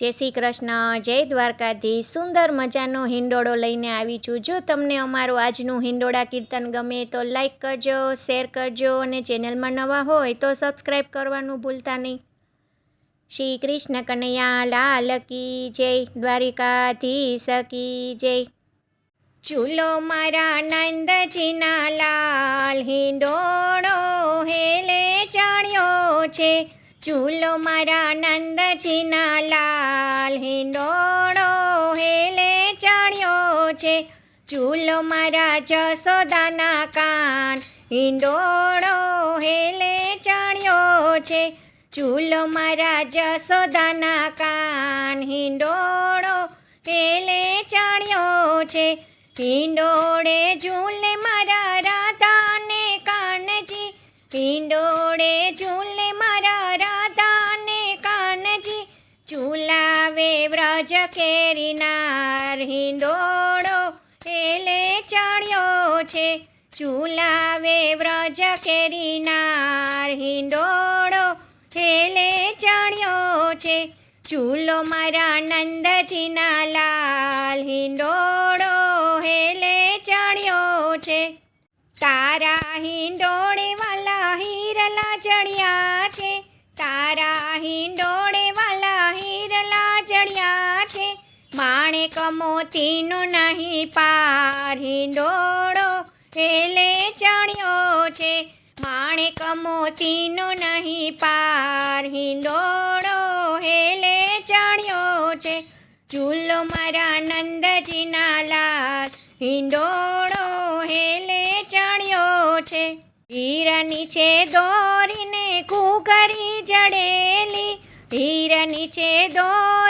જય શ્રી કૃષ્ણ, જય દ્વારકાધી સુંદર મજાનો હિંડોળો લઈને આવી છું. જો તમને અમારું આજનું હિંડોળા કીર્તન ગમે તો લાઈક કરજો શેર કરજો અને ચેનલમાં નવા હોય તો સબસ્ક્રાઈબ કરવાનું ભૂલતા નહીં. શ્રી કૃષ્ણ કનૈયા લાલ કી જય દ્વારિકાધી સકી જય. ચૂલો મારા નંદજીના લાલ હિંડોળો ચૂલો મારા નંદજીના લાલ હિંડોળો હેલે ચણ્યો છે. ચૂલો મારા જસોદાના કાન હિંડોળો હેલે ચણ્યો છે. ચૂલો મારા જસોદાના કાન હિંડોળો હેલે ચણ્યો છે. હિંડોળે ઝૂલે મારા રાધાને કાનજી. હિંડોળે કેરીનાર એલે ચણ્યો છે. ચૂલાવે વ્રજ કેરીનાર હિંડોળો હેલે ચણ્યો છે. ચૂલો મારા નંદજીના લાલ હિંડોળો હેલે ચણ્યો છે. તારા હિંડોળે વાલા હીરલા ચણ્યા છે. તારા હિંડોળે વાલા હીરલા ચણ્યા છે નહીં પાર હિંડોળો હેલે ચણ્યો છે. માણેક મોતીનો નહીં પાર હિંડોળો હેલે ચણ્યો છે. ચૂલો મારા નંદજીના લાલ હિંડોળો હેલે ચણ્યો છે. હીરની છે દોરીને કુકરી જડેલી, હીરની છે દોરીને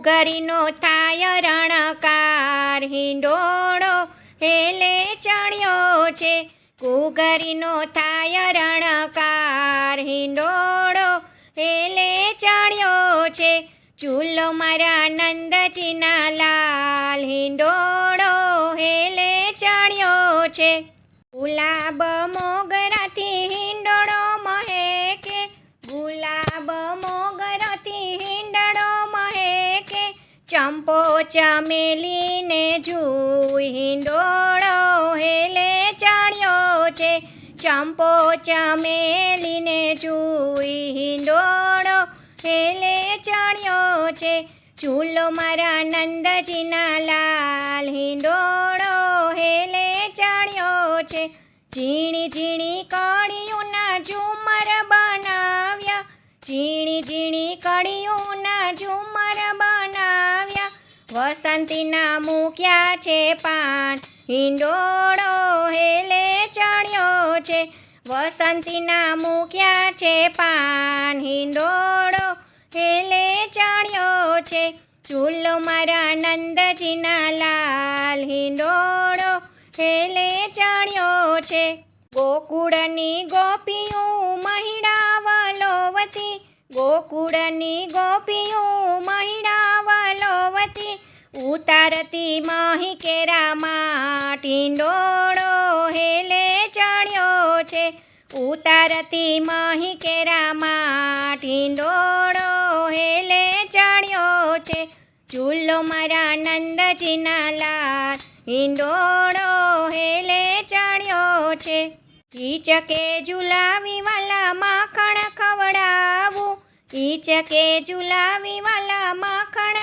કુકરીનો થાય રણકાર. હિંડોળો હેલે ચણ્યો છે. કુકરીનો થાય રણકાર. હિંડોળો હેલે ચણ્યો છે. ચૂલો મારા નંદજીના લાલ. હિંડોળો હેલે ચણ્યો છે. ગુલાબ ચંપો ચમેલીને જુઈ હિંડોળો હેલે ચણ્યો છે. ચંપો ચમેલીને જુઈ હિંડોળો હેલે ચણ્યો છે. ચૂલો મારા નંદજીના લાલ હિંડોળો હેલે ચણ્યો છે. ઝીણી ઝીણી કળીઓના ઝુમર બનાવ્યા. ઝીણી ઝીણી કળીઓના ઝુમર વસંતીના મૂક્યા છે પાન. હિંડોળો હેલે ચણ્યો છે. વસંતીના મૂક્યા છે પાન. હિંડોળો હેલે ચણ્યો છે. ચૂલો મારા નંદજીના લાલ. હિંડોળો હેલે ચણ્યો છે. ગોકુળની ગોપીઓ મહિડા વલોવતી. ગોકુળની ગોપીઓ ઉતારતી મહી કેરામાં ટીંડોળો હેલે ચણ્યો છે. ઉતારતી મહી કેરામાં ટીંડોળો હેલે ચણ્યો છે. ચૂલો મારા નંદજીના લાલ હિંડોળો હેલે ચણ્યો છે. ઈચકે ઝુલાવી વાલા માખણ ખવડાવું. ઈચકે ઝુલાવી વાલા માખણ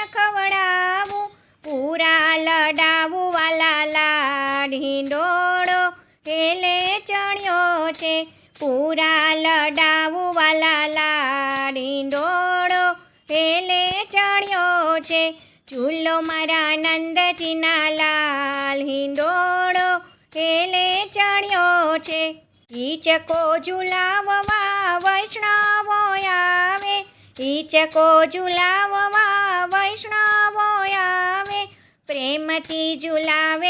લડાવું લાડી ડોળો હેલે ચણ્યો છે. ચૂલો મારા નંદજીના લાલ હિંડોળો હેલે ચણ્યો છે. ઈચકો ઝુલાવવા વૈષ્ણવો આવે. ઈચકો ઝુલાવવા વૈષ્ણવો આવે. પ્રેમથી ઝુલાવે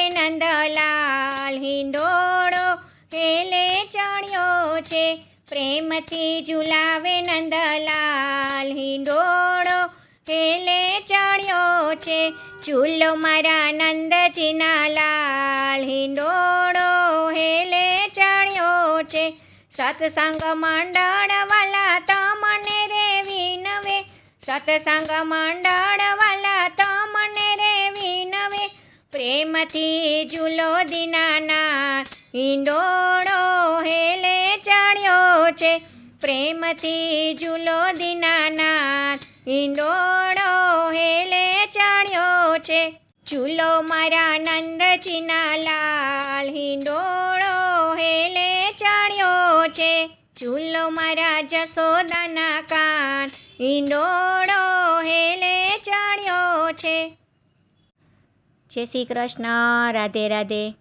પ્રેમથી ઝુલાવે નંદલાલ, હિંડોળો હેલે ચણ્યો છે. ચૂલો મારા નંદજીના લાલ, હિંડોળો હેલે ચણ્યો છે. સત્સંગ મંડળવાલા તમને રે સત્સંગ મંડળવાલા તમને રે વિનવે. પ્રેમથી ઝૂલો દિનાના, હિંડોળો પ્રેમથી ઝૂલો દીનાના ઈંડોળો હેલે ચડ્યો છે. ઝૂલો મારા નંદજીના લાલ, હિંડોળો હેલે ચડ્યો છે. ઝૂલો મારા જસોદાના કાન ઈંડોળો હેલે ચડ્યો છે. જય શ્રી કૃષ્ણ, રાધે રાધે.